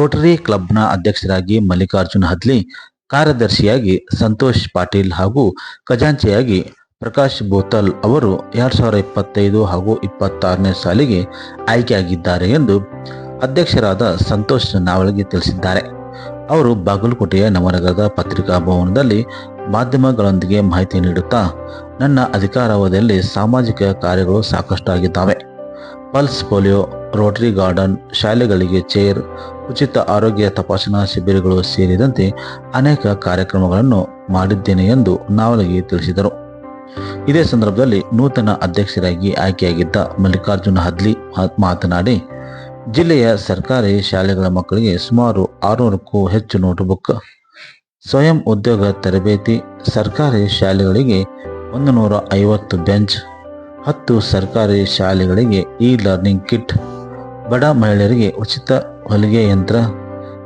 Rotary ಕ್ಲಬ್ನ ಅಧ್ಯಕ್ಷರಾಗಿ ಮಲ್ಲಿಕಾರ್ಜುನ್ ಹದ್ಲಿ, ಕಾರ್ಯದರ್ಶಿಯಾಗಿ ಸಂತೋಷ್ ಪಾಟೀಲ್ ಹಾಗೂ ಖಜಾಂಚಿಯಾಗಿ ಪ್ರಕಾಶ್ ಬೋತಲ್ ಅವರು ಎರಡು ಸಾವಿರ ಇಪ್ಪತ್ತೈದು ಹಾಗೂ ಇಪ್ಪತ್ತಾರನೇ ಸಾಲಿಗೆ ಆಯ್ಕೆಯಾಗಿದ್ದಾರೆ ಎಂದು ಅಧ್ಯಕ್ಷರಾದ ಸಂತೋಷ್ ನಾವಳಗಿ ತಿಳಿಸಿದ್ದಾರೆ. ಅವರು ಬಾಗಲಕೋಟೆಯ ನವನಗರದ ಪತ್ರಿಕಾ ಭವನದಲ್ಲಿ ಮಾಧ್ಯಮಗಳೊಂದಿಗೆ ಮಾಹಿತಿ ನೀಡುತ್ತಾ, ನನ್ನ ಅಧಿಕಾರಾವಧಿಯಲ್ಲಿ ಸಾಮಾಜಿಕ ಕಾರ್ಯಗಳು ಸಾಕಷ್ಟು ಆಗಿದ್ದಾವೆ ಪಲ್ಸ್ ಪೋಲಿಯೋ, ರೋಟರಿ ಗಾರ್ಡನ್ ಶಾಲೆಗಳಿಗೆ ಚೇರ್, ಉಚಿತ ಆರೋಗ್ಯ ತಪಾಸಣಾ ಶಿಬಿರಗಳು ಸೇರಿದಂತೆ ಅನೇಕ ಕಾರ್ಯಕ್ರಮಗಳನ್ನು ಮಾಡಿದ್ದೇನೆ ಎಂದು ನಾವಲಗಿ ತಿಳಿಸಿದರು. ಇದೇ ಸಂದರ್ಭದಲ್ಲಿ ನೂತನ ಅಧ್ಯಕ್ಷರಾಗಿ ಆಯ್ಕೆಯಾಗಿದ್ದ ಮಲ್ಲಿಕಾರ್ಜುನ ಹದ್ಲಿ ಮಾತನಾಡಿ, ಜಿಲ್ಲೆಯ ಸರ್ಕಾರಿ ಶಾಲೆಗಳ ಮಕ್ಕಳಿಗೆ ಸುಮಾರು ಆರುನೂರಕ್ಕೂ ಹೆಚ್ಚು ನೋಟ್ಬುಕ್ ಸ್ವಯಂ ಉದ್ಯೋಗ ತರಬೇತಿ, ಸರ್ಕಾರಿ ಶಾಲೆಗಳಿಗೆ ಒಂದು ನೂರ ಐವತ್ತು ಬೆಂಚ್ ಹತ್ತು ಸರ್ಕಾರಿ ಶಾಲೆಗಳಿಗೆ ಇ ಲರ್ನಿಂಗ್ ಕಿಟ್ ಬಡ ಮಹಿಳೆಯರಿಗೆ ಉಚಿತ ಹೊಲಿಗೆ ಯಂತ್ರ,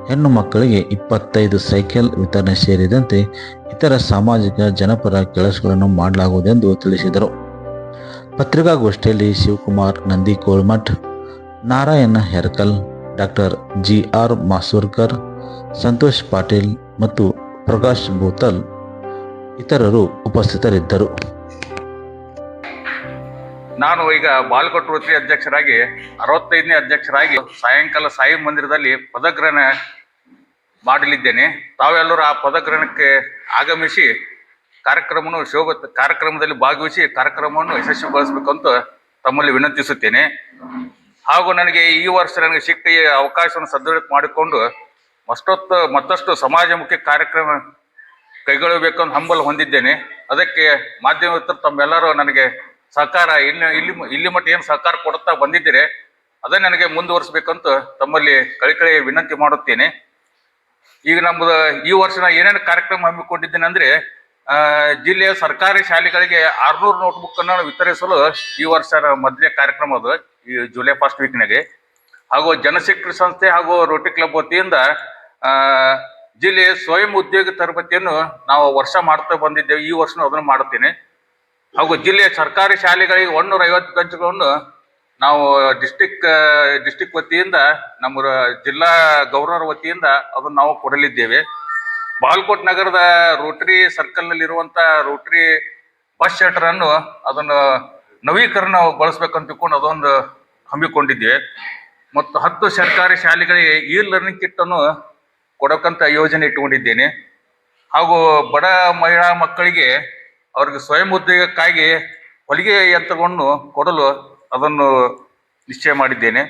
ಹೆಣ್ಣು ಮಕ್ಕಳಿಗೆ ಇಪ್ಪತ್ತೈದು ಸೈಕಲ್ ವಿತರಣೆ ಸೇರಿದಂತೆ ಇತರ ಸಾಮಾಜಿಕ ಜನಪರ ಕೆಲಸಗಳನ್ನು ಮಾಡಲಾಗುವುದೆಂದು ತಿಳಿಸಿದರು. ಪತ್ರಿಕಾಗೋಷ್ಠಿಯಲ್ಲಿ Shivakumar Nandi Kolmath Narayana Herkal, doctor G R Masurkar, Santosh Patil ಮತ್ತು ಪ್ರಕಾಶ್ ಭೂತಲ್ ಇತರರು ಉಪಸ್ಥಿತರಿದ್ದರು. ನಾನು ಈಗ ಬಾಲ್ಕೋಟ್ ರೋಟರಿ ಅಧ್ಯಕ್ಷರಾಗಿ, ಅರವತ್ತೈದನೇ ಅಧ್ಯಕ್ಷರಾಗಿ ಸಾಯಂಕಾಲ ಸಾಯಿ ಮಂದಿರದಲ್ಲಿ ಪದಗ್ರಹಣ ಮಾಡಲಿದ್ದೇನೆ. ತಾವೆಲ್ಲರೂ ಆ ಪದಗ್ರಹಣಕ್ಕೆ ಆಗಮಿಸಿ ಕಾರ್ಯಕ್ರಮವನ್ನು ಶೋಭ, ಕಾರ್ಯಕ್ರಮದಲ್ಲಿ ಭಾಗವಹಿಸಿ ಕಾರ್ಯಕ್ರಮವನ್ನು ಯಶಸ್ವಿಗೊಳಿಸಬೇಕಂತ ತಮ್ಮಲ್ಲಿ ವಿನಂತಿಸುತ್ತೇನೆ. ಹಾಗೂ ನನಗೆ ಈ ವರ್ಷ ನನಗೆ ಸಿಕ್ಕ ಅವಕಾಶವನ್ನು ಸದೃಢ ಮಾಡಿಕೊಂಡು ಮತ್ತೊತ್ತು, ಮತ್ತಷ್ಟು ಸಮಾಜಮುಖಿ ಕಾರ್ಯಕ್ರಮ ಕೈಗೊಳ್ಳಬೇಕಂತ ಹಂಬಲ ಹೊಂದಿದ್ದೇನೆ. ಅದಕ್ಕೆ ಮಾಧ್ಯಮ ತಮ್ಮೆಲ್ಲರೂ ನನಗೆ ಸಹಕಾರ ಇನ್ನು ಇಲ್ಲಿ ಇಲ್ಲಿ ಮಟ್ಟ ಏನು ಸಹಕಾರ ಕೊಡುತ್ತಾ ಬಂದಿದ್ದೀರಿ ಅದನ್ನ ನನಗೆ ಮುಂದುವರಿಸಬೇಕಂತ ತಮ್ಮಲ್ಲಿ ಕಳಿಕಳಿ ವಿನಂತಿ ಮಾಡುತ್ತೇನೆ. ಈಗ ನಮ್ಮದು ಈ ವರ್ಷ ನಾ ಏನೇನು ಕಾರ್ಯಕ್ರಮ ಹಮ್ಮಿಕೊಂಡಿದ್ದೇನೆ ಅಂದ್ರೆ ಜಿಲ್ಲೆಯ ಸರ್ಕಾರಿ ಶಾಲೆಗಳಿಗೆ ಆರ್ನೂರು ನೋಟ್ಬುಕ್ ಅನ್ನು ವಿತರಿಸಲು ಈ ವರ್ಷ ಮೊದಲೇ ಕಾರ್ಯಕ್ರಮ ಅದು, ಈ ಜುಲೈ ಫಸ್ಟ್ ವೀಕ್ನಾಗೆ ಹಾಗೂ ಜನಶಕ್ತಿ ಸಂಸ್ಥೆ ಹಾಗೂ ರೋಟಿ ಕ್ಲಬ್ ವತಿಯಿಂದ ಜಿಲ್ಲೆಯ ಸ್ವಯಂ ಉದ್ಯೋಗ ತರಬೇತಿಯನ್ನು ನಾವು ವರ್ಷ ಮಾಡ್ತಾ ಬಂದಿದ್ದೇವೆ. ಈ ವರ್ಷನೂ ಅದನ್ನು ಮಾಡುತ್ತೇನೆ. ಹಾಗೂ ಜಿಲ್ಲೆಯ ಸರ್ಕಾರಿ ಶಾಲೆಗಳಿಗೆ ಒಂದೂರ ಐವತ್ತು ಬೆಂಚ್ಗಳನ್ನು ನಾವು ಡಿಸ್ಟಿಕ್ ಡಿಸ್ಟಿಕ್ ವತಿಯಿಂದ ನಮ್ಮ ಜಿಲ್ಲಾ ಗವರ್ನರ್ ವತಿಯಿಂದ ಅದನ್ನು ನಾವು ಕೊಡಲಿದ್ದೇವೆ. ಬಾಲ್ಕೋಟ್ ನಗರದ ರೋಟರಿ ಸರ್ಕಲ್ನಲ್ಲಿರುವಂಥ ರೋಟರಿ ಬಸ್ ಶೆಲ್ಟರ್ ಅನ್ನು ಅದನ್ನು ನವೀಕರಣ ಬಳಸ್ಬೇಕಂತ ತಿಳ್ಕೊಂಡು ಅದೊಂದು ಹಮ್ಮಿಕೊಂಡಿದ್ದೇವೆ. ಮತ್ತು ಹತ್ತು ಸರ್ಕಾರಿ ಶಾಲೆಗಳಿಗೆ ಇ ಲರ್ನಿಂಗ್ ಕಿಟ್ ಅನ್ನು ಕೊಡೋಕ್ಕಂತ ಯೋಜನೆ ಇಟ್ಟುಕೊಂಡಿದ್ದೇನೆ. ಹಾಗೂ ಬಡ ಮಹಿಳಾ ಮಕ್ಕಳಿಗೆ ಅವ್ರಿಗೆ ಸ್ವಯಂ ಉದ್ಯೋಗಕ್ಕಾಗಿ ಹೊಲಿಗೆ ಯಂತ್ರವನ್ನು ಕೊಡಲು ಅದನ್ನು ನಿಶ್ಚಯ ಮಾಡಿದ್ದೇನೆ.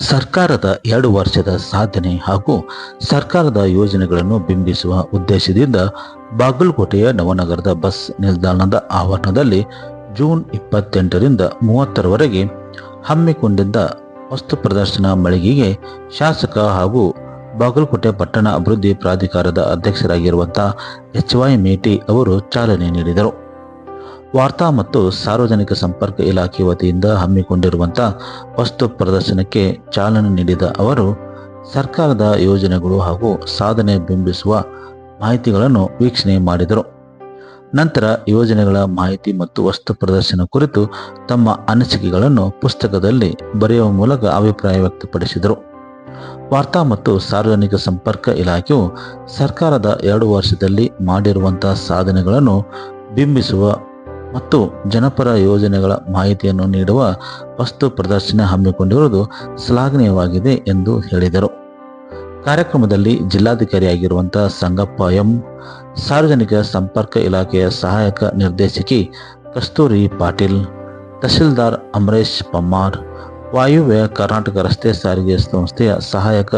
ಸರ್ಕಾರದ ಎರಡು ವರ್ಷದ ಸಾಧನೆ ಹಾಗೂ ಸರ್ಕಾರದ ಯೋಜನೆಗಳನ್ನು ಬಿಂಬಿಸುವ ಉದ್ದೇಶದಿಂದ ಬಾಗಲಕೋಟೆಯ ನವನಗರದ ಬಸ್ ನಿಲ್ದಾಣದ ಆವರಣದಲ್ಲಿ ಜೂನ್ ಇಪ್ಪತ್ತೆಂಟರಿಂದ ಮೂವತ್ತರವರೆಗೆ ಹಮ್ಮಿಕೊಂಡಿದ್ದ ವಸ್ತು ಪ್ರದರ್ಶನ ಮಳಿಗೆಗೆ ಶಾಸಕ ಹಾಗೂ ಬಾಗಲಕೋಟೆ ಪಟ್ಟಣ ಅಭಿವೃದ್ಧಿ ಪ್ರಾಧಿಕಾರದ ಅಧ್ಯಕ್ಷರಾಗಿರುವಂತಹ ಎಚ್ ವೈ ಮೇಟಿ ಅವರು ಚಾಲನೆ ನೀಡಿದರು. ವಾರ್ತಾ ಮತ್ತು ಸಾರ್ವಜನಿಕ ಸಂಪರ್ಕ ಇಲಾಖೆ ವತಿಯಿಂದ ಹಮ್ಮಿಕೊಂಡಿರುವಂತಹ ವಸ್ತು ಪ್ರದರ್ಶನಕ್ಕೆ ಚಾಲನೆ ನೀಡಿದ ಅವರು, ಸರ್ಕಾರದ ಯೋಜನೆಗಳು ಹಾಗೂ ಸಾಧನೆ ಬಿಂಬಿಸುವ ಮಾಹಿತಿಗಳನ್ನು ವೀಕ್ಷಣೆ ಮಾಡಿದರು. ನಂತರ ಯೋಜನೆಗಳ ಮಾಹಿತಿ ಮತ್ತು ವಸ್ತು ಪ್ರದರ್ಶನ ಕುರಿತು ತಮ್ಮ ಅನಿಸಿಕೆಗಳನ್ನು ಪುಸ್ತಕದಲ್ಲಿ ಬರೆಯುವ ಮೂಲಕ ಅಭಿಪ್ರಾಯ ವ್ಯಕ್ತಪಡಿಸಿದರು. ವಾರ್ತಾ ಮತ್ತು ಸಾರ್ವಜನಿಕ ಸಂಪರ್ಕ ಇಲಾಖೆಯು ಸರ್ಕಾರದ ಎರಡು ವರ್ಷದಲ್ಲಿ ಮಾಡಿರುವಂತಹ ಸಾಧನೆಗಳನ್ನು ಬಿಂಬಿಸುವ ಮತ್ತು ಜನಪರ ಯೋಜನೆಗಳ ಮಾಹಿತಿಯನ್ನು ನೀಡುವ ವಸ್ತು ಪ್ರದರ್ಶನ ಹಮ್ಮಿಕೊಂಡಿರುವುದು ಶ್ಲಾಘನೀಯವಾಗಿದೆ ಎಂದು ಹೇಳಿದರು. ಕಾರ್ಯಕ್ರಮದಲ್ಲಿ ಜಿಲ್ಲಾಧಿಕಾರಿಯಾಗಿರುವಂತಹ ಸಂಗಪ್ಪ ಎಂ, ಸಾರ್ವಜನಿಕ ಸಂಪರ್ಕ ಇಲಾಖೆಯ ಸಹಾಯಕ ನಿರ್ದೇಶಕಿ ಕಸ್ತೂರಿ ಪಾಟೀಲ್, ತಹಶೀಲ್ದಾರ್ ಅಮರೇಶ್ ಪಮ್ಮಾರ್ ವಾಯುವ್ಯ ಕರ್ನಾಟಕ ರಸ್ತೆ ಸಾರಿಗೆ ಸಂಸ್ಥೆಯ ಸಹಾಯಕ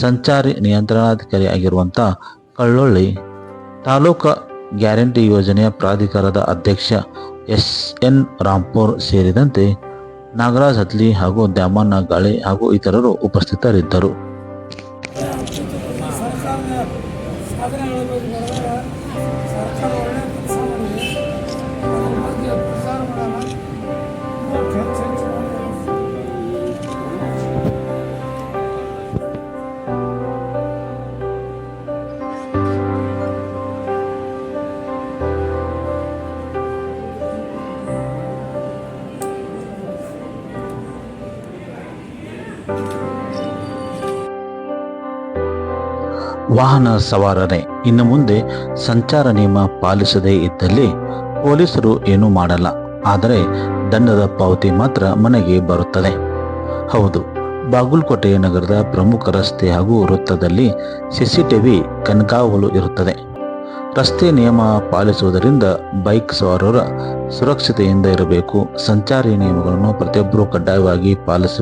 ಸಂಚಾರಿ ನಿಯಂತ್ರಣಾಧಿಕಾರಿ ಆಗಿರುವಂಥ ಕಳ್ಳೊಳ್ಳಿ ತಾಲೂಕು ಗ್ಯಾರಂಟಿ ಯೋಜನೆಯ ಪ್ರಾಧಿಕಾರದ ಅಧ್ಯಕ್ಷ ಎಸ್ ಎನ್ ರಾಂಪುರ್ ಸೇರಿದಂತೆ ನಾಗರಾಜ್ ಹತ್ಲಿ ಹಾಗೂ ದ್ಯಾಮಣ್ಣ ಗಾಳಿ ಹಾಗೂ ಇತರರು ಉಪಸ್ಥಿತರಿದ್ದರು. ವಾಹನ ಸವಾರನೆ, ಇನ್ನು ಮುಂದೆ ಸಂಚಾರ ನಿಯಮ ಪಾಲಿಸದೇ ಇದ್ದಲ್ಲಿ ಪೊಲೀಸರು ಏನೂ ಮಾಡಲ್ಲ, ಆದರೆ ದಂಡದ ಪಾವತಿ ಮಾತ್ರ ಮನೆಗೆ ಬರುತ್ತದೆ. ಹೌದು, ಬಾಗಲಕೋಟೆ ನಗರದ ಪ್ರಮುಖ ರಸ್ತೆ ಹಾಗೂ ವೃತ್ತದಲ್ಲಿ ಸಿಸಿಟಿವಿ ಕಣ್ಗಾವಲು ಇರುತ್ತದೆ. ರಸ್ತೆ ನಿಯಮ ಪಾಲಿಸುವುದರಿಂದ ಬೈಕ್ ಸವಾರರ ಸುರಕ್ಷತೆಯಿಂದ ಇರಬೇಕು, ಸಂಚಾರಿ ನಿಯಮಗಳನ್ನು ಪ್ರತಿಯೊಬ್ಬರೂ ಕಡ್ಡಾಯವಾಗಿ ಪಾಲಿಸ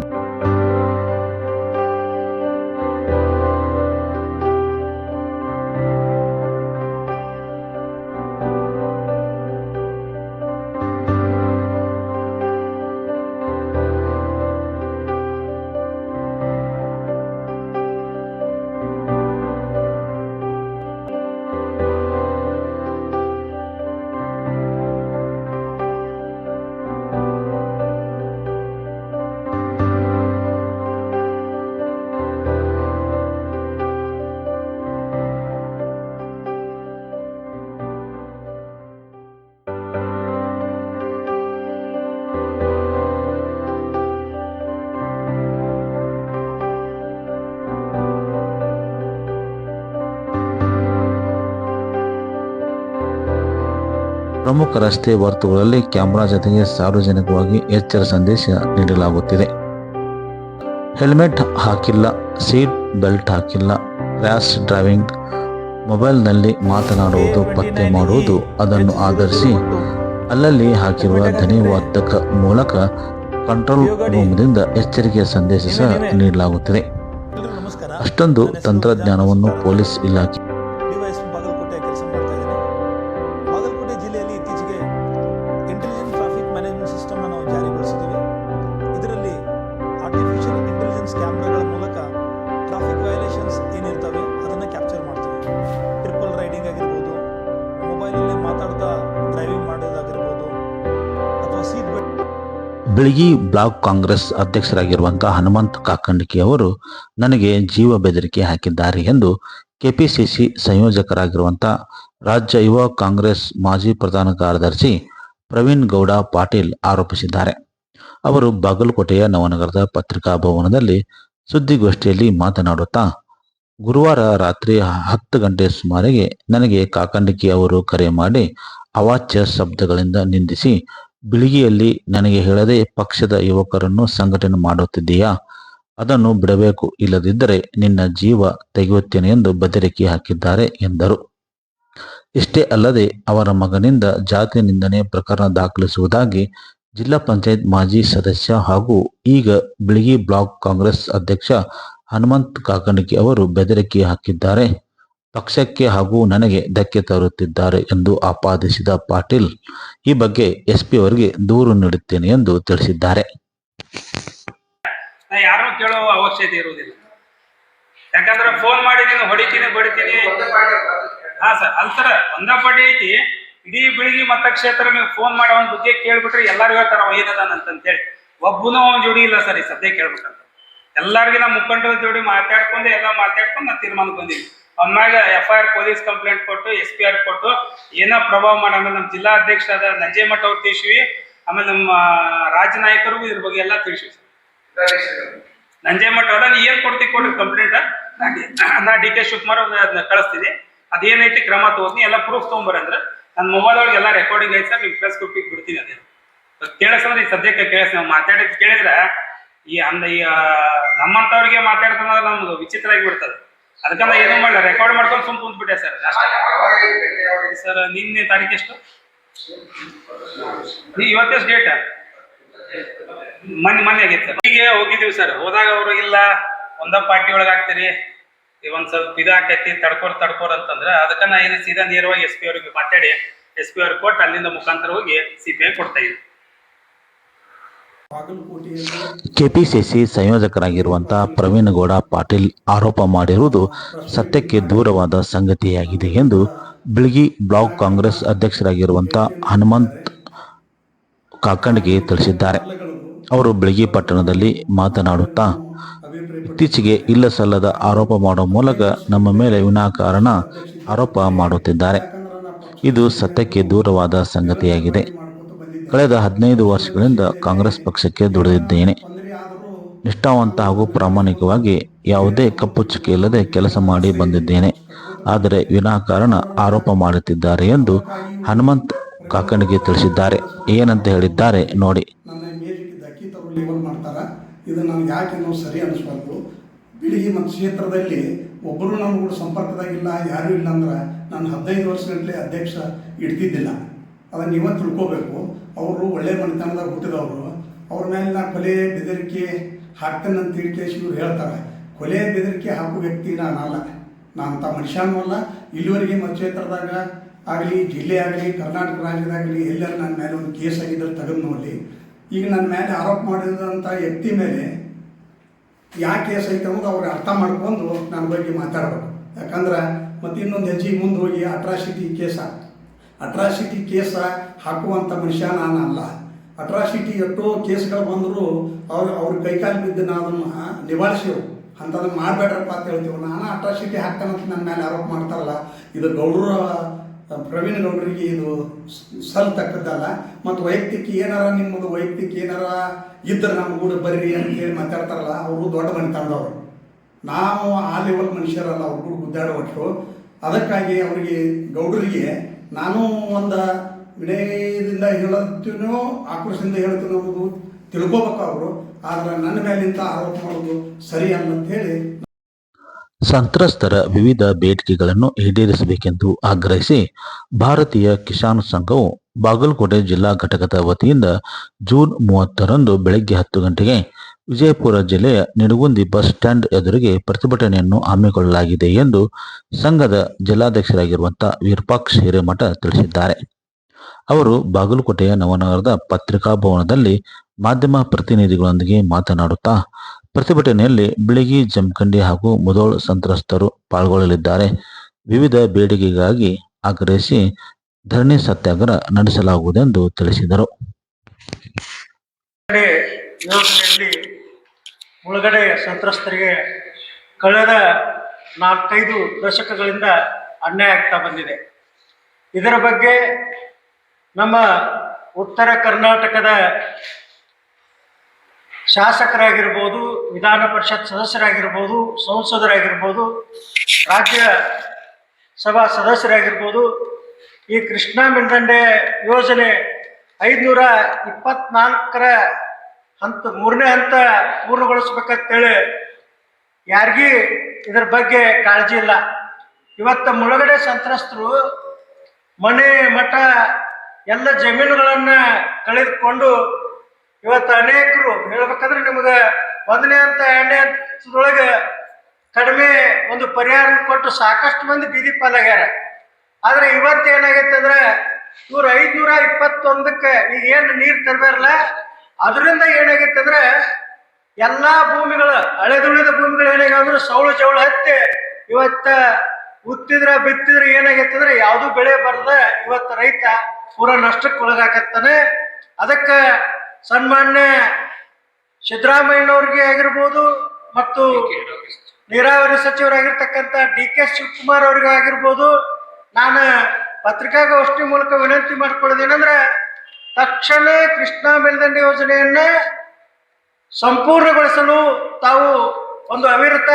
ಪ್ರಮುಖ ರಸ್ತೆ ವರ್ತುಗಳಲ್ಲಿ ಕ್ಯಾಮೆರಾ ಜೊತೆಗೆ ಸಾರ್ವಜನಿಕವಾಗಿ ಎಚ್ಚರ ಸಂದೇಶ ನೀಡಲಾಗುತ್ತಿದೆ. ಹೆಲ್ಮೆಟ್ ಹಾಕಿಲ್ಲ, ಸೀಟ್ ಬೆಲ್ಟ್ ಹಾಕಿಲ್ಲ ರ್ಯಾಶ್ ಡ್ರೈವಿಂಗ್ ಮೊಬೈಲ್ನಲ್ಲಿ ಮಾತನಾಡುವುದು, ಪತ್ತೆ ಮಾಡುವುದು, ಅದನ್ನು ಆಧರಿಸಿ ಅಲ್ಲಲ್ಲಿ ಹಾಕಿರುವ ಧ್ವನಿವರ್ಧಕ ಮೂಲಕ ಕಂಟ್ರೋಲ್ ರೂಮ್ನಿಂದ ಎಚ್ಚರಿಕೆಯ ಸಂದೇಶ ಸಹ ನೀಡಲಾಗುತ್ತಿದೆ. ಅಷ್ಟೊಂದು ತಂತ್ರಜ್ಞಾನವನ್ನು ಪೊಲೀಸ್ ಇಲಾಖೆ ಬ್ಲಾಕ್ ಕಾಂಗ್ರೆಸ್ ಅಧ್ಯಕ್ಷರಾಗಿರುವಂತಹ ಹನುಮಂತ್ ಕಾಕಂಡಿಕೆ ಅವರು ನನಗೆ ಜೀವ ಬೆದರಿಕೆ ಹಾಕಿದ್ದಾರೆ ಎಂದು ಕೆಪಿಸಿಸಿ ಸಂಯೋಜಕರಾಗಿರುವಂತಹ ರಾಜ್ಯ ಯುವ ಕಾಂಗ್ರೆಸ್ ಮಾಜಿ ಪ್ರಧಾನ ಕಾರ್ಯದರ್ಶಿ ಪ್ರವೀಣ್ ಗೌಡ ಪಾಟೀಲ್ ಆರೋಪಿಸಿದ್ದಾರೆ. ಅವರು ಬಾಗಲಕೋಟೆಯ ನವನಗರದ ಪತ್ರಿಕಾ ಭವನದಲ್ಲಿ ಸುದ್ದಿಗೋಷ್ಠಿಯಲ್ಲಿ ಮಾತನಾಡುತ್ತಾ, ಗುರುವಾರ ರಾತ್ರಿ ಹತ್ತು ಗಂಟೆ ಸುಮಾರಿಗೆ ನನಗೆ ಕಾಕಂಡಿಕೆ ಅವರು ಕರೆ ಮಾಡಿ ಅವಾಚ್ಯ ಶಬ್ದಗಳಿಂದ ನಿಂದಿಸಿ ಬಿಳಿಗಿಯಲ್ಲಿ ನನಗೆ ಹೇಳದೆ ಪಕ್ಷದ ಯುವಕರನ್ನು ಸಂಘಟನೆ ಮಾಡುತ್ತಿದ್ದೀಯಾ? ಅದನ್ನು ಬಿಡಬೇಕು, ಇಲ್ಲದಿದ್ದರೆ ನಿನ್ನ ಜೀವ ತೆಗೆಯುತ್ತೇನೆ ಎಂದು ಬೆದರಿಕೆ ಹಾಕಿದ್ದಾರೆ, ಎಂದರು. ಇಷ್ಟೇ ಅಲ್ಲದೆ ಅವರ ಮಗನಿಂದ ಜಾತಿ ನಿಂದನೆ ಪ್ರಕರಣ ದಾಖಲಿಸುವುದಾಗಿ ಜಿಲ್ಲಾ ಪಂಚಾಯತ್ ಮಾಜಿ ಸದಸ್ಯ ಹಾಗೂ ಈಗ ಬಿಳಿಗಿ ಬ್ಲಾಕ್ ಕಾಂಗ್ರೆಸ್ ಅಧ್ಯಕ್ಷ ಹನುಮಂತ್ ಕಾಕಣಿಕೆ ಅವರು ಬೆದರಿಕೆ ಹಾಕಿದ್ದಾರೆ. ಪಕ್ಷಕ್ಕೆ ಹಾಗೂ ನನಗೆ ಧಕ್ಕೆ ತರುತ್ತಿದ್ದಾರೆ ಎಂದು ಆಪಾದಿಸಿದ ಪಾಟೀಲ್, ಈ ಬಗ್ಗೆ ಎಸ್ಪಿ ಅವರಿಗೆ ದೂರು ನೀಡುತ್ತೇನೆ ಎಂದು ತಿಳಿಸಿದ್ದಾರೆ. ಯಾರನ್ನೂ ಕೇಳೋ ಅವಶ್ಯಕತೆ ಇರುವುದಿಲ್ಲ. ಯಾಕಂದ್ರೆ ಫೋನ್ ಮಾಡಿ ನೀನು ಹೊಡಿತೀನಿ, ಬಡಿತೀನಿ. ಹಾ ಸರ್ ಅಲ್ ಸರ್, ಒಂದ ಪಾಟಿ ಐತಿ. ಇಡೀ ಬೆಳಿಗ್ಗೆ ಮತಕ್ಷೇತ್ರ ನೀವು ಫೋನ್ ಮಾಡಿ ಅವನ ಬಗ್ಗೆ ಕೇಳ್ಬಿಟ್ರೆ ಎಲ್ಲಾರು ಹೇಳ್ತಾರ, ಅವ ಅಂತ ಅಂತೇಳಿ ಒಬ್ಬನು ಅವನ ಜೋಡಿ ಇಲ್ಲ ಸರ್, ಈ ಸದ್ಯ ಕೇಳ್ಬೇಕಂತ. ಎಲ್ಲಾರ್ಗಿ ನಾ ಮುಖಂಡರ ಜೋಡಿ ಮಾತಾಡ್ಕೊಂಡು, ಎಲ್ಲ ಮಾತಾಡ್ಕೊಂಡು ನಾ ತೀರ್ಮಾನಕ್ಕೆ ಅವನ ಮ್ಯಾಗ F I R police complaint ಕೊಟ್ಟು ಎಸ್ ಪಿ ಆರ್ ಕೊಟ್ಟು, ಏನೋ ಪ್ರಭಾವ ಮಾಡಿ, ಆಮೇಲೆ ನಮ್ಮ ಜಿಲ್ಲಾ ಅಧ್ಯಕ್ಷರಾದ ನಂಜೇಮಠ ಅವ್ರು ತಿಳಿಸಿವಿ. ಆಮೇಲೆ ನಮ್ಮ ರಾಜ್ಯ ನಾಯಕರಿಗೂ ಇದ್ರ ಬಗ್ಗೆ ಎಲ್ಲ ತಿಳಿಸಿವಿ. ನಂಜೇಮಠ ಅವರ ಏನ್ ಕೊಡ್ತಿ ಕೊಡ್ರಿ ಕಂಪ್ಲೇಂಟ್? ನಾ ಡಿ ಕೆ ಶಿವಕುಮಾರ್ ಅದನ್ನ ಕಳಿಸ್ತೀನಿ. ಅದೇನೈತಿ ಕ್ರಮ ತಗೋತೀನಿ ಎಲ್ಲ ಪ್ರೂಫ್ ತೊಗೊಂಬರಂದ್ರೆ ನನ್ನ ಮೊಬೈಲ್ ಒಳಗೆ ಎಲ್ಲ ರೆಕಾರ್ಡಿಂಗ್ ಐತೆ ಸರ್, ನಿಮ್ ಪ್ರೆಸ್ ಕೊಟ್ಟಿಗೆ ಬಿಡ್ತೀನಿ ಅದೇ ಕೇಳಿಸಂದ್ರೆ ಸದ್ಯಕ್ಕೆ ಕೇಳಿಸ್, ನಾವು ಮಾತಾಡಿದ್ ಕೇಳಿದ್ರೆ, ಈ ಅಂದ, ಈ ನಮ್ಮಂತವ್ರಿಗೆ ಮಾತಾಡ್ತಾನ ನಮ್ಗೆ ವಿಚಿತ್ರ ಆಗಿ ಬಿಡ್ತದೆ ಅದಕ್ಕೆ ನಾ ಏನೂ ಮಾಡಲ್ಲ ರೆಕಾರ್ಡ್ ಮಾಡ್ಕೊಂಡು ಸುಮ್ ಕುಂತ್ಬಿಟ್ಟೆ ಸರ್. ಸರ್, ನಿನ್ನೆ ತಾರೀಕು ಎಷ್ಟು? ಇವತ್ತೆಷ್ಟು ಡೇಟ ಮನೆ ಮನೆ ಆಗೈತೆ ಸರ್. ಹೀಗೆ ಹೋಗಿದ್ದೀವಿ ಸರ್. ಹೋದಾಗ ಅವರು, ಇಲ್ಲ ಒಂದ ಪಾರ್ಟಿ ಒಳಗೆ ಹಾಕ್ತೀರಿ ಒಂದ್ ಸ್ವಲ್ಪ ಇದಾಕೈತಿ ತಡ್ಕೋರ್ ತಡ್ಕೋರ್ ಅಂತಂದ್ರೆ ಅದಕ್ಕೆ ನಾ ಏನು ಸೀದಾ ನೇರವಾಗಿ ಎಸ್ ಪಿ ಅವ್ರಿಗೆ ಮಾತಾಡಿ ಎಸ್ ಪಿ ಅವ್ರಿಗೆ ಕೊಟ್ಟು ಅಲ್ಲಿಂದ ಮುಖಾಂತರ ಹೋಗಿ ಸಿ ಪಿ ಐ ಕೊಡ್ತಾ ಇದ್ವಿ. ಕೆಪಿಸಿಸಿ ಸಂಯೋಜಕರಾಗಿರುವಂತಹ ಪ್ರವೀಣ್ ಗೌಡ ಪಾಟೀಲ್ ಆರೋಪ ಮಾಡಿರುವುದು ಸತ್ಯಕ್ಕೆ ದೂರವಾದ ಸಂಗತಿಯಾಗಿದೆ ಎಂದು ಬಿಳಗಿ ಬ್ಲಾಕ್ ಕಾಂಗ್ರೆಸ್ ಅಧ್ಯಕ್ಷರಾಗಿರುವಂತಹ ಹನುಮಂತ್ ಕಾಕಂಡ್ಗೆ ತಿಳಿಸಿದ್ದಾರೆ. ಅವರು ಬಿಳಗಿ ಪಟ್ಟಣದಲ್ಲಿ ಮಾತನಾಡುತ್ತಾ, ಇತ್ತೀಚೆಗೆ ಇಲ್ಲ ಸಲ್ಲದ ಆರೋಪ ಮಾಡುವ ಮೂಲಕ ನಮ್ಮ ಮೇಲೆ ವಿನಾಕಾರಣ ಆರೋಪ ಮಾಡುತ್ತಿದ್ದಾರೆ. ಇದು ಸತ್ಯಕ್ಕೆ ದೂರವಾದ ಸಂಗತಿಯಾಗಿದೆ. ಕಳೆದ ಹದಿನೈದು ವರ್ಷಗಳಿಂದ ಕಾಂಗ್ರೆಸ್ ಪಕ್ಷಕ್ಕೆ ದುಡಿದಿದ್ದೇನೆ. ನಿಷ್ಠಾವಂತ ಹಾಗೂ ಪ್ರಾಮಾಣಿಕವಾಗಿ ಯಾವುದೇ ಕಪ್ಪು ಚುಕ್ಕೆ ಇಲ್ಲದೆ ಕೆಲಸ ಮಾಡಿ ಬಂದಿದ್ದೇನೆ. ಆದರೆ ವಿನಾಕಾರಣ ಆರೋಪ ಮಾಡುತ್ತಿದ್ದಾರೆ ಎಂದು ಹನುಮಂತ್ ಕಾಕಣಿಗೆ ತಿಳಿಸಿದ್ದಾರೆ. ಏನಂತ ಹೇಳಿದ್ದಾರೆ ನೋಡಿ. ಇದು ನನಗೆ ಯಾಕೆ ಸರಿ ಬಿಳಿಗಿ ಮತ್ತು ಕ್ಷೇತ್ರದಲ್ಲಿ ಒಬ್ಬರು ನಮ್ಮ ಕೂಡ ಸಂಪರ್ಕದಾಗಿಲ್ಲ, ಯಾರೂ ಇಲ್ಲ ಅಂದ್ರೆ ನಾನು ಹದಿನೈದು ವರ್ಷಗಟ್ಟಲೆ ಅಧ್ಯಕ್ಷ ಇಡ್ತಿದ್ದಿಲ್ಲ. ಅದನ್ನು ನೀವೇ ತಿಳ್ಕೋಬೇಕು. ಅವರು ಒಳ್ಳೆ ಮನೆತನದಾಗ ಹುಟ್ಟಿದವರು. ಅವ್ರ ಮೇಲೆ ನಾ ಕೊಲೆ, ಬೆದರಿಕೆ ಹಾಕ್ತೇನಂತ ಅಂತ ತಿಳ್ಕೇಸಿ ಇವ್ರು ಹೇಳ್ತಾರೆ. ಕೊಲೆ, ಬೆದರಿಕೆ ಹಾಕೋ ವ್ಯಕ್ತಿ ನಾನಲ್ಲ ನಾ ಅಂಥ ಮನುಷ್ಯನೂ ಇಲ್ಲಿವರೆಗೆ ಮತಕ್ಷೇತ್ರದಾಗ ಆಗಲಿ, ಜಿಲ್ಲೆ ಆಗಲಿ, ಕರ್ನಾಟಕ ರಾಜ್ಯದಾಗಲಿ ಎಲ್ಲರೂ ನನ್ನ ಮೇಲೆ ಒಂದು ಕೇಸ್ ಆಗಿದ್ರೆ ತೆಗೆದು ನೋಡಲಿ ಈಗ ನನ್ನ ಮೇಲೆ ಆರೋಪ ಮಾಡಿದಂಥ ವ್ಯಕ್ತಿ ಮೇಲೆ ಯಾಕೆ ಕೇಸ್ ಐತೆ ಅನ್ನೋದು ಅವ್ರು ಅರ್ಥ ಮಾಡ್ಕೊಂಡು ನನ್ನ ಬಗ್ಗೆ ಮಾತಾಡಬೇಕು. ಯಾಕಂದ್ರೆ ಮತ್ತು ಇನ್ನೊಂದು ಹೆಜ್ಜೆ ಮುಂದೆ ಹೋಗಿ ಅಟ್ರಾಸಿಟಿ ಕೇಸ. ಅಟ್ರಾಸಿಟಿ ಕೇಸ ಹಾಕುವಂಥ ಮನುಷ್ಯ ನಾನು ಅಲ್ಲ. ಅಟ್ರಾಸಿಟಿ ಎಷ್ಟೋ ಕೇಸ್ಗಳು ಬಂದರೂ ಅವ್ರು ಅವ್ರ ಕೈಕಾಲು ಬಿದ್ದು ನಾವು ಅದನ್ನು ಅಂತ ಅಂಥದನ್ನು ಮಾಡಬೇಡ್ರಪ್ಪ ಅಂತ ಹೇಳ್ತೀವಿ. ನಾನು ಅಟ್ರಾಸಿಟಿ ಹಾಕ್ತಾನಂತ ನನ್ನ ಮೇಲೆ ಆರೋಪ ಮಾಡ್ತಾರಲ್ಲ, ಇದು ಗೌಡ್ರ, ಪ್ರವೀಣ್ ಗೌಡರಿಗೆ ಇದು ಸಲ್ತಕ್ಕದ್ದಲ್ಲ ಮತ್ತು ವೈಯಕ್ತಿಕ ಏನಾರ ನಿಮ್ಮದು ವೈಯಕ್ತಿಕ ಏನಾರ ಇದ್ರೆ ನಮ್ಮ ಕೂಡ ಬರ್ರಿ ಅಂತ ಹೇಳಿ ಮಾತಾಡ್ತಾರಲ್ಲ, ಅವರು ದೊಡ್ಡ ಮನೆತನದವರು. ನಾವು ಆ ಲೆವೆಲ್ ಮನುಷ್ಯರಲ್ಲ, ಅವ್ರು ಕೂಡ ಗುದ್ದಾಡುವಷ್ಟು ಅದಕ್ಕಾಗಿ ಅವರಿಗೆ ಗೌಡರಿಗೆ ನಾನು ಒಂದು ವಿನಯದಿಂದ ಹೇಳುತ್ತೀನೋ, ಆಕ್ರೋಶದಿಂದ ಹೇಳ್ತೀನೋ ಅನ್ನೋದು ತಿಳ್ಕೋಬೇಕು ಅವರು. ಆದ್ರೆ ನನ್ನ ಮೇಲಿಂದ ಆರೋಪ ಮಾಡೋದು ಸರಿ ಹೇಳಿ ಸಂತ್ರಸ್ತರ ವಿವಿಧ ಬೇಡಿಕೆಗಳನ್ನು ಈಡೇರಿಸಬೇಕೆಂದು ಆಗ್ರಹಿಸಿ ಭಾರತೀಯ ಕಿಸಾನ್ ಸಂಘವು ಬಾಗಲಕೋಟೆ ಜಿಲ್ಲಾ ಘಟಕದ ವತಿಯಿಂದ ಜೂನ್ ಮೂವತ್ತರಂದು ಬೆಳಗ್ಗೆ ಹತ್ತು ಗಂಟೆಗೆ ವಿಜಯಪುರ ಜಿಲ್ಲೆಯ ನಿಡಗುಂದಿ ಬಸ್ ಸ್ಟ್ಯಾಂಡ್ ಎದುರಿಗೆ ಪ್ರತಿಭಟನೆಯನ್ನು ಹಮ್ಮಿಕೊಳ್ಳಲಾಗಿದೆ ಎಂದು ಸಂಘದ ಜಿಲ್ಲಾಧ್ಯಕ್ಷರಾಗಿರುವಂತಹ ವಿರೂಪಾಕ್ಷ ಹಿರೇಮಠ ತಿಳಿಸಿದ್ದಾರೆ. ಅವರು ಬಾಗಲಕೋಟೆಯ ನವನಗರದ ಪತ್ರಿಕಾ ಭವನದಲ್ಲಿ ಮಾಧ್ಯಮ ಪ್ರತಿನಿಧಿಗಳೊಂದಿಗೆ ಮಾತನಾಡುತ್ತಾ, ಪ್ರತಿಭಟನೆಯಲ್ಲಿ ಬಿಳಿಗಿ, ಜಮಖಂಡಿ ಹಾಗೂ ಮುದೋಳ್ ಸಂತ್ರಸ್ತರು ಪಾಲ್ಗೊಳ್ಳಲಿದ್ದಾರೆ. ವಿವಿಧ ಬೇಡಿಕೆಗಾಗಿ ಆಗ್ರಹಿಸಿ ಧರಣಿ ಸತ್ಯಾಗ್ರಹ ನಡೆಸಲಾಗುವುದೆಂದು ತಿಳಿಸಿದರು. ಮುಳುಗಡೆ ಸಂತ್ರಸ್ತರಿಗೆ ಕಳೆದ ನಾಲ್ಕೈದು ದಶಕಗಳಿಂದ ಅನ್ಯಾಯ ಆಗ್ತಾ ಬಂದಿದೆ. ಇದರ ಬಗ್ಗೆ ನಮ್ಮ ಉತ್ತರ ಕರ್ನಾಟಕದ ಶಾಸಕರಾಗಿರ್ಬೋದು, ವಿಧಾನ ಪರಿಷತ್ ಸದಸ್ಯರಾಗಿರ್ಬೋದು, ಸಂಸದರಾಗಿರ್ಬೋದು, ರಾಜ್ಯ ಸಭಾ ಸದಸ್ಯರಾಗಿರ್ಬೋದು, ಈ ಕೃಷ್ಣಾ ಮೆಲ್ದಂಡೆ ಯೋಜನೆ ಐದುನೂರ ಇಪ್ಪತ್ನಾಲ್ಕರ ಹಂತ ಮೂರನೇ ಹಂತ ಪೂರ್ಣಗೊಳಿಸ್ಬೇಕಂತೇಳಿ ಯಾರಿಗೂ ಇದ್ರ ಬಗ್ಗೆ ಕಾಳಜಿ ಇಲ್ಲ. ಇವತ್ತು ಮುಳುಗಡೆ ಸಂತ್ರಸ್ತರು ಮನೆ, ಮಠ ಎಲ್ಲ ಜಮೀನುಗಳನ್ನು ಕಳೆದುಕೊಂಡು ಇವತ್ತು ಅನೇಕರು, ಹೇಳ್ಬೇಕಂದ್ರೆ ನಿಮಗೆ ಒಂದನೇ ಹಂತ, ಎರಡನೇ ಹಂತದೊಳಗೆ ಕಡಿಮೆ ಒಂದು ಪರಿಹಾರ ಕೊಟ್ಟು ಸಾಕಷ್ಟು ಮಂದಿ ಬೀದಿ ಪಾಲಾಗ್ಯಾರ. ಆದ್ರೆ ಇವತ್ತು ಏನಾಗೈತೆ ಅಂದ್ರೆ ಇವ್ರು ಇಪ್ಪತ್ತೊಂದಕ್ಕೆ ಈಗ ಏನು ನೀರು ತರಬಾರಲ್ಲ ಅದರಿಂದ ಏನಾಗಿತ್ತು ಅಂದ್ರೆ ಎಲ್ಲಾ ಭೂಮಿಗಳು ಹಳೆದುಳಿದ ಭೂಮಿಗಳು ಏನಾಗ್ಯಾವ ಸೌಳು ಚೌಳು ಹತ್ತಿ ಇವತ್ತ ಉತ್ತಿದ್ರ ಬಿತ್ತಿದ್ರ ಏನಾಗೈತೆ ಅಂದ್ರೆ ಯಾವುದು ಬೆಳೆ ಬರದ ಇವತ್ತು ರೈತ ಪೂರ ನಷ್ಟಕ್ಕೆ ಒಳಗಾಕತ್ತಾನೆ. ಅದಕ್ಕೆ ಸನ್ಮಾನ್ಯ ಸಿದ್ದರಾಮಯ್ಯನವ್ರಿಗೆ ಆಗಿರ್ಬೋದು ಮತ್ತು ನೀರಾವರಿ ಸಚಿವರಾಗಿರ್ತಕ್ಕಂಥ ಡಿ ಕೆ ಶಿವಕುಮಾರ್ ಅವ್ರಿಗೆ ಆಗಿರ್ಬೋದು. ನಾನು ಪತ್ರಿಕಾಗೋಷ್ಠಿ ಮೂಲಕ ವಿನಂತಿ ಮಾಡ್ಕೊಳ್ಳೋದೇನಂದ್ರೆ ತಕ್ಷಣ ಕೃಷ್ಣಾ ಮೇಲ್ದಂಡೆ ಯೋಜನೆಯನ್ನ ಸಂಪೂರ್ಣಗೊಳಿಸಲು ತಾವು ಒಂದು ಅವಿರತ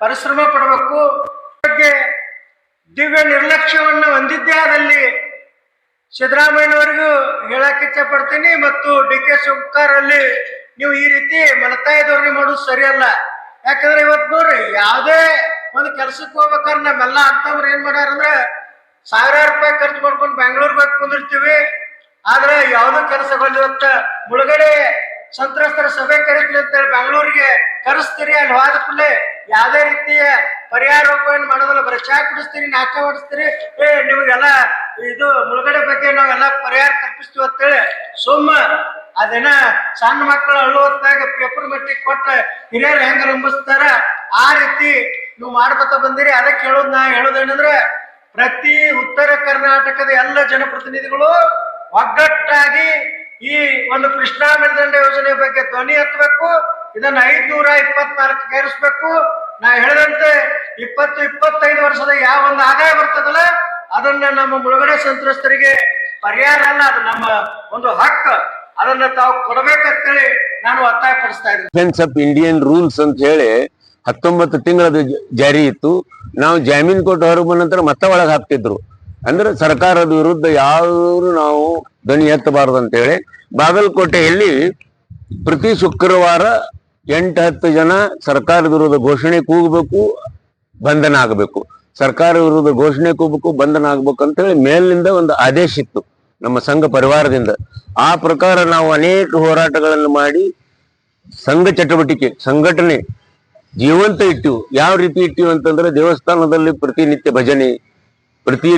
ಪರಿಶ್ರಮ ಪಡಬೇಕು. ಬಗ್ಗೆ ದಿವ್ಯ ನಿರ್ಲಕ್ಷ್ಯವನ್ನು ಹೊಂದಿದ್ದೇ ಆದಲ್ಲಿ ಸಿದ್ದರಾಮಯ್ಯನವರಿಗೂ ಹೇಳಕ್ಕೆ ಇಚ್ಛಪಡ್ತೀನಿ ಮತ್ತು ಡಿ ಕೆ ಶಿವಕುಮಾರ್ ಅಲ್ಲಿ ನೀವು ಈ ರೀತಿ ಮಲತಾಯಿ ಧೋರಣೆ ಮಾಡೋದು ಸರಿಯಲ್ಲ. ಯಾಕಂದ್ರೆ ಇವತ್ತು ನೋಡ್ರಿ, ಯಾವುದೇ ಒಂದು ಕೆಲಸಕ್ಕೆ ಹೋಗ್ಬೇಕಾದ್ರೆ ನಮ್ಮೆಲ್ಲ ಅಂತಂದ್ರೆ ಏನ್ ಮಾಡ್ಯಾರಂದ್ರೆ ಸಾವಿರಾರು ರೂಪಾಯಿ ಖರ್ಚು ಮಾಡ್ಕೊಂಡು ಬೆಂಗಳೂರಿಗೆ ಹೋಗಿ ಕುಂದಿರ್ತೀವಿ. ಆದ್ರೆ ಯಾವುದೋ ಬಂದಿವತ್ತ ಮುಳುಗಡೆ ಸಂತ್ರಸ್ತರ ಸಭೆ ಕರಿತೀವಿ ಅಂತೇಳಿ ಬೆಂಗಳೂರಿಗೆ ಕರೆಸ್ತೀರಿ, ಅಲ್ಲಿ ಹೋದ ಕೂಡಲೇ ಯಾವುದೇ ರೀತಿಯ ಪರಿಹಾರೋಪವನ್ನು ಮಾಡೋದಿಲ್ಲ. ಬರೀ ಕುಡಿಸ್ತೀರಿ, ನಾಷ್ಟ ಮಾಡಿಸ್ತೀರಿ. ಏ, ನಿಮಗೆಲ್ಲ ಇದು ಮುಳುಗಡೆ ಬಗ್ಗೆ ನಾವೆಲ್ಲ ಪರಿಹಾರ ಕಲ್ಪಿಸ್ತೀವಿ ಅಂತೇಳಿ ಸುಮ್ಮ ಅದೇನ ಸಣ್ಣ ಮಕ್ಕಳು ಅಳ್ಳು ಹೊತ್ತಾಗ ಪೇಪರ್ ಮಟ್ಟಿ ಕೊಟ್ಟ ಹಿರಿಯರು ಹೆಂಗ ರಂಬಿಸ್ತಾರ ಆ ರೀತಿ ನೀವು ಮಾಡ್ಕೊತ ಬಂದಿರಿ. ಅದಕ್ಕೆ ಹೇಳೋದು ನಾ ಹೇಳೋದೇನಂದ್ರೆ ಪ್ರತಿ ಉತ್ತರ ಕರ್ನಾಟಕದ ಎಲ್ಲ ಜನಪ್ರತಿನಿಧಿಗಳು ಒಗ್ಗಟ್ಟಾಗಿ ಈ ಒಂದು ಕೃಷ್ಣಾ ಮೇಲ್ದಂಡ ಯೋಜನೆ ಬಗ್ಗೆ ಧ್ವನಿ ಎತ್ತಬೇಕು ಇದನ್ನ ಐದ್ನೂರ ಇಪ್ಪತ್ನಾಲ್ಕು ಏರಿಸ್ಬೇಕು ನಾ ಹೇಳಿದಂತೆ ಇಪ್ಪತ್ತು, ಇಪ್ಪತ್ತೈದು ವರ್ಷದ ಯಾವ ಒಂದು ಆದಾಯ ಬರ್ತದಲ್ಲ, ಅದನ್ನ ನಮ್ಮ ಮುಳುಗಡೆ ಸಂತ್ರಸ್ತರಿಗೆ ಪರಿಹಾರ ಅಲ್ಲ, ಅದು ನಮ್ಮ ಒಂದು ಹಕ್ಕು. ಅದನ್ನ ತಾವು ಕೊಡಬೇಕಂತೇಳಿ ನಾನು ಒತ್ತಾಯ ಪಡಿಸ್ತಾ ಡಿಫೆನ್ಸ್ ಆಫ್ ಇಂಡಿಯನ್ ರೂಲ್ಸ್ ಅಂತ ಹೇಳಿ ಹತ್ತೊಂಬತ್ತು ತಿಂಗಳದ ಜಾರಿ ಇತ್ತು. ನಾವು ಜಾಮೀನ್ ಕೊಟ್ಟು ಹೊರಗೆ ಬಂದ ನಂತರ ಮತ್ತೆ ಒಳಗೆ ಹಾಕ್ತಿದ್ರು. ಅಂದ್ರೆ ಸರ್ಕಾರದ ವಿರುದ್ಧ ಯಾರು ನಾವು ಧ್ವನಿ ಎತ್ತಬಾರದು ಅಂತ ಹೇಳಿ ಬಾಗಲಕೋಟೆಯಲ್ಲಿ ಪ್ರತಿ ಶುಕ್ರವಾರ ಎಂಟು ಹತ್ತು ಜನ ಸರ್ಕಾರದ ವಿರುದ್ಧ ಘೋಷಣೆ ಕೂಗಬೇಕು, ಬಂಧನ ಆಗಬೇಕು. ಸರ್ಕಾರ ವಿರುದ್ಧ ಘೋಷಣೆ ಕೂಗಬೇಕು, ಬಂಧನ ಆಗ್ಬೇಕು ಅಂತ ಹೇಳಿ ಮೇಲಿನಿಂದ ಒಂದು ಆದೇಶ ಇತ್ತು ನಮ್ಮ ಸಂಘ ಪರಿವಾರದಿಂದ. ಆ ಪ್ರಕಾರ ನಾವು ಅನೇಕ ಹೋರಾಟಗಳನ್ನು ಮಾಡಿ ಸಂಘ ಚಟುವಟಿಕೆ, ಸಂಘಟನೆ ಜೀವಂತ ಇಟ್ಟಿವು. ಯಾವ ರೀತಿ ಇಟ್ಟಿವು ಅಂತಂದ್ರೆ ದೇವಸ್ಥಾನದಲ್ಲಿ ಪ್ರತಿನಿತ್ಯ ಭಜನೆ ಪ್ರತಿ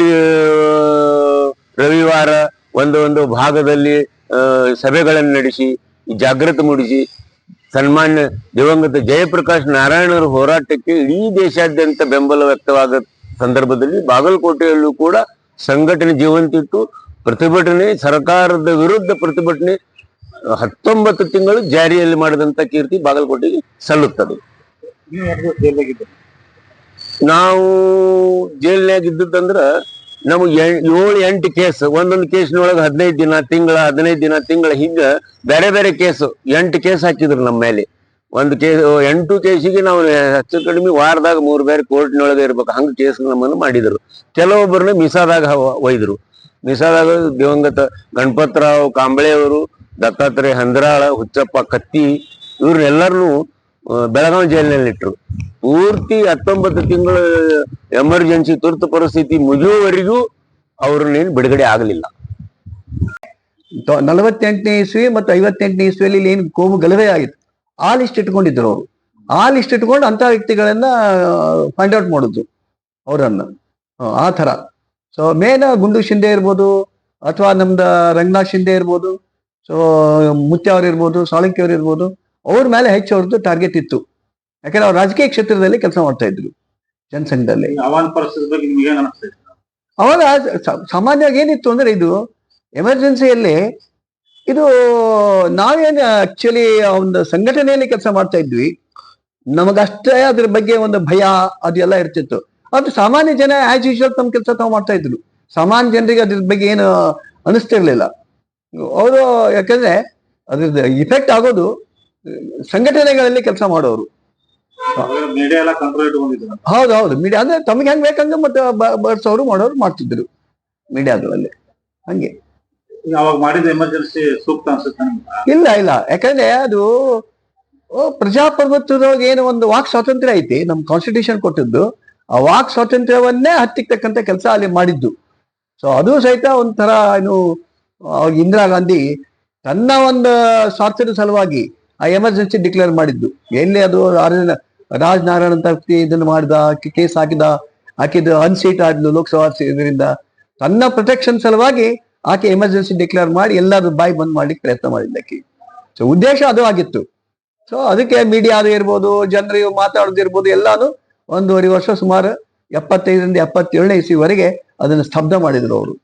ರವಿವಾರ ಒಂದು ಒಂದು ಭಾಗದಲ್ಲಿ ಸಭೆಗಳನ್ನು ನಡೆಸಿ ಜಾಗೃತಿ ಮೂಡಿಸಿ ಸನ್ಮಾನ್ಯ ದಿವಂಗತ ಜಯಪ್ರಕಾಶ್ ನಾರಾಯಣರ ಹೋರಾಟಕ್ಕೆ ಇಡೀ ದೇಶಾದ್ಯಂತ ಬೆಂಬಲ ವ್ಯಕ್ತವಾದ ಸಂದರ್ಭದಲ್ಲಿ ಬಾಗಲಕೋಟೆಯಲ್ಲೂ ಕೂಡ ಸಂಘಟನೆ ಜೀವಂತಿಟ್ಟು ಪ್ರತಿಭಟನೆ ಸರ್ಕಾರದ ವಿರುದ್ಧ ಪ್ರತಿಭಟನೆ ಹತ್ತೊಂಬತ್ತು ತಿಂಗಳು ಜಾರಿಯಲ್ಲಿ ಮಾಡಿದಂತ ಕೀರ್ತಿ ಬಾಗಲಕೋಟೆಗೆ ಸಲ್ಲುತ್ತದೆ. ನಾವು ಜೈಲ್ನ್ಯಾಗ ಇದ್ದದಂದ್ರ ನಮಗೆ ಏಳು, ಎಂಟು ಕೇಸ್, ಒಂದೊಂದು ಕೇಸ್ನೊಳಗೆ ಹದಿನೈದು ದಿನ, ತಿಂಗಳ, ಹದಿನೈದು ದಿನ, ತಿಂಗಳ ಹಿಂಗ ಬೇರೆ ಬೇರೆ ಕೇಸು, ಎಂಟು ಕೇಸ್ ಹಾಕಿದ್ರು ನಮ್ಮ ಮೇಲೆ. ಒಂದು ಕೇಸ್ ಎಂಟು ಕೇಸಿಗೆ ನಾವು ಹೆಚ್ಚು ಕಡಿಮೆ ವಾರದಾಗ ಮೂರು ಬೇರೆ ಕೋರ್ಟ್ನೊಳಗೆ ಇರ್ಬೇಕು, ಹಂಗ ಕೇಸ್ ನಮ್ಮನ್ನು ಮಾಡಿದ್ರು. ಕೆಲವೊಬ್ಬರನ್ನ ಮಿಸಾದಾಗ ಒಯ್ದರು. ಮಿಸಾದಾಗ ದಿವಂಗತ ಗಣಪತ್ರಾವ್ ಕಾಂಬಳೆ ಅವರು ದತ್ತಾತ್ರೇಯ ಹಂದ್ರಾಳ, ಹುಚ್ಚಪ್ಪ ಕತ್ತಿ ಇವ್ರನ್ನೆಲ್ಲರನ್ನು ಬೆಳಗಾವಿ ಜೈಲಿನಲ್ಲಿ ಇಟ್ರು. ಪೂರ್ತಿ ಹತ್ತೊಂಬತ್ತು ತಿಂಗಳು ಎಮರ್ಜೆನ್ಸಿ ತುರ್ತು ಪರಿಸ್ಥಿತಿ ಮುಗಿಯುವವರೆಗೂ ಅವ್ರನ್ನೇನು ಬಿಡುಗಡೆ ಆಗಲಿಲ್ಲ. ನಲವತ್ತೆಂಟನೇ ಇಸ್ವಿ ಮತ್ತು ಐವತ್ತೆಂಟನೇ ಇಸ್ವಿಯಲ್ಲಿ ಏನು ಕೋಮು ಗಲಭೆ ಆಗಿತ್ತು. ಆ ಲಿಸ್ಟ್ ಇಟ್ಕೊಂಡಿದ್ರು ಅವರು. ಆ ಲಿಸ್ಟ್ ಇಟ್ಕೊಂಡು ಅಂತ ವ್ಯಕ್ತಿಗಳನ್ನ ಫೈಂಡ್ ಔಟ್ ಮಾಡಿದ್ರು ಅವರನ್ನ. ಆ ತರ ಸೊ ಮೇನ್ ಗುಂಡು ಶಿಂದೆ ಇರ್ಬೋದು, ಅಥವಾ ನಮ್ದು ರಂಗನಾಥ್ ಶಿಂದೆ ಇರ್ಬೋದು ಸೊ ಮುತ್ಯ ಅವ್ರು ಇರ್ಬೋದು, ಸಾಳಂಕಿ ಅವ್ರು ಇರ್ಬೋದು ಅವ್ರ ಮೇಲೆ ಹೆಚ್ಚು ಅವ್ರದ್ದು ಟಾರ್ಗೆಟ್ ಇತ್ತು. ಯಾಕಂದ್ರೆ ಅವ್ರು ರಾಜಕೀಯ ಕ್ಷೇತ್ರದಲ್ಲಿ ಕೆಲಸ ಮಾಡ್ತಾ ಇದ್ರು ಜನಸಂಘದಲ್ಲಿ. ಅವಾಗ ಸಾಮಾನ್ಯವಾಗಿ ಏನಿತ್ತು ಅಂದ್ರೆ ಇದು ಎಮರ್ಜೆನ್ಸಿಯಲ್ಲಿ ಇದು ನಾವೇನು ಆಕ್ಚುಲಿ ಒಂದು ಸಂಘಟನೆಯಲ್ಲಿ ಕೆಲಸ ಮಾಡ್ತಾ ಇದ್ವಿ. ನಮಗಷ್ಟೇ ಅದ್ರ ಬಗ್ಗೆ ಒಂದು ಭಯ ಅದೆಲ್ಲ ಇರ್ತಿತ್ತು. ಅದು ಸಾಮಾನ್ಯ ಜನ ಆಸ್ ಯೂಶುವಲ್ ತಮ್ಮ ಕೆಲಸ ತಾವು ಮಾಡ್ತಾ ಇದ್ರು. ಸಾಮಾನ್ಯ ಜನರಿಗೆ ಅದ್ರ ಬಗ್ಗೆ ಏನು ಅನಿಸ್ತಿರ್ಲಿಲ್ಲ. ಅವರು ಯಾಕಂದ್ರೆ ಅದ್ರದ್ದು ಇಫೆಕ್ಟ್ ಆಗೋದು ಸಂಘಟನೆಗಳಲ್ಲಿ ಕೆಲಸ ಮಾಡೋರು. ಹೌದು ಹೌದು. ಮೀಡಿಯಾ ಅಂದ್ರೆ ತಮಗೆ ಹೆಂಗ್ ಬೇಕಂಗ ಮತ್ತೆ ಬರ್ಸೋರು ಮಾಡೋರು ಮಾಡ್ತಿದ್ರು ಮೀಡಿಯಾಗಳಲ್ಲಿ. ಹಂಗೆ. ಈಗ ಅವಾಗ ಮಾಡಿದ ಎಮರ್ಜೆನ್ಸಿ ಸೂಕ್ತ ಅನ್ಸುತ್ತೆ ಇಲ್ಲ ಇಲ್ಲ. ಯಾಕಂದ್ರೆ ಅದು ಪ್ರಜಾಪ್ರಭುತ್ವದೊಳಗೆ ಏನು ಒಂದು ವಾಕ್ ಸ್ವಾತಂತ್ರ್ಯ ಐತಿ. ನಮ್ ಕಾನ್ಸ್ಟಿಟ್ಯೂಷನ್ ಕೊಟ್ಟಿದ್ದು. ಆ ವಾಕ್ ಸ್ವಾತಂತ್ರ್ಯವನ್ನೇ ಹತ್ತಿಕ್ತಕ್ಕಂತ ಕೆಲಸ ಅಲ್ಲಿ ಮಾಡಿದ್ದು. ಸೊ ಅದು ಸಹಿತ ಒಂಥರ ಏನು ಇಂದಿರಾ ಗಾಂಧಿ ತನ್ನ ಒಂದು ಸ್ವಾರ್ಥದ ಸಲುವಾಗಿ ಆ ಎಮರ್ಜೆನ್ಸಿ ಡಿಕ್ಲೇರ್ ಮಾಡಿದ್ದು. ಎಲ್ಲಿ ಅದು ರಾಜನಾರಾಯಣ ರಾಜ್ ನಾರಾಯಣ್ ಅಂತ ಇದನ್ನು ಮಾಡಿದ ಕೇಸ್ ಹಾಕಿದ, ಆಕಿದ ಅನ್ಸೀಟ್ ಆದ್ಲು ಲೋಕಸಭಾ ಇದರಿಂದ. ತನ್ನ ಪ್ರೊಟೆಕ್ಷನ್ ಸಲುವಾಗಿ ಆಕೆ ಎಮರ್ಜೆನ್ಸಿ ಡಿಕ್ಲೇರ್ ಮಾಡಿ ಎಲ್ಲರೂ ಬಾಯಿ ಬಂದ್ ಮಾಡ್ಲಿಕ್ಕೆ ಪ್ರಯತ್ನ ಮಾಡಿದ್ದಕ್ಕೆ. ಸೊ ಉದ್ದೇಶ ಅದು ಆಗಿತ್ತು. ಸೊ ಅದಕ್ಕೆ ಮೀಡಿಯಾ ಇರ್ಬೋದು, ಜನರು ಮಾತಾಡೋದಿರ್ಬೋದು ಎಲ್ಲಾನು ಒಂದೂವರೆ ವರ್ಷ ಸುಮಾರು ಎಪ್ಪತ್ತೈದರಿಂದ ಎಪ್ಪತ್ತೇಳನೇ ಇಸಿವರೆಗೆ ಅದನ್ನು ಸ್ತಬ್ಧ ಮಾಡಿದ್ರು ಅವರು.